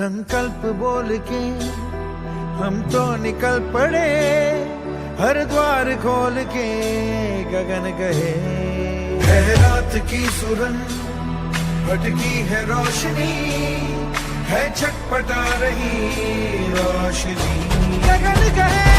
संकल्प बोल के हम तो निकल पड़े, हर द्वार खोल के गगन गए है रात की सुरन, भटकी है रोशनी, है छटपटा रही रोशनी। गगन गहे।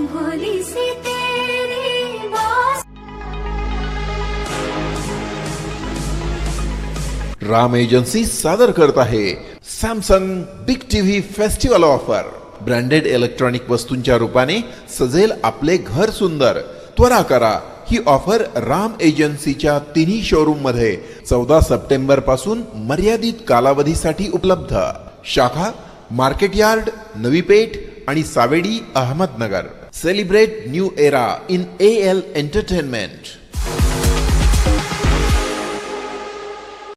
भोली सी तेरी राम एजन्सी सादर करत आहे Samsung big TV festival offer. Branded electronic वस्तूंच्या रूपाने सजेल आपले घर सुंदर. त्वरा करा ही ऑफर राम एजन्सीच्या तिन्ही शोरूममध्ये चौदा सप्टेंबरपासून मर्यादित कालावधीसाठी उपलब्ध. शाखा मार्केट यार्ड नवी पेठ आणि Savedi Ahmednagar. Celebrate new era in AL Entertainment.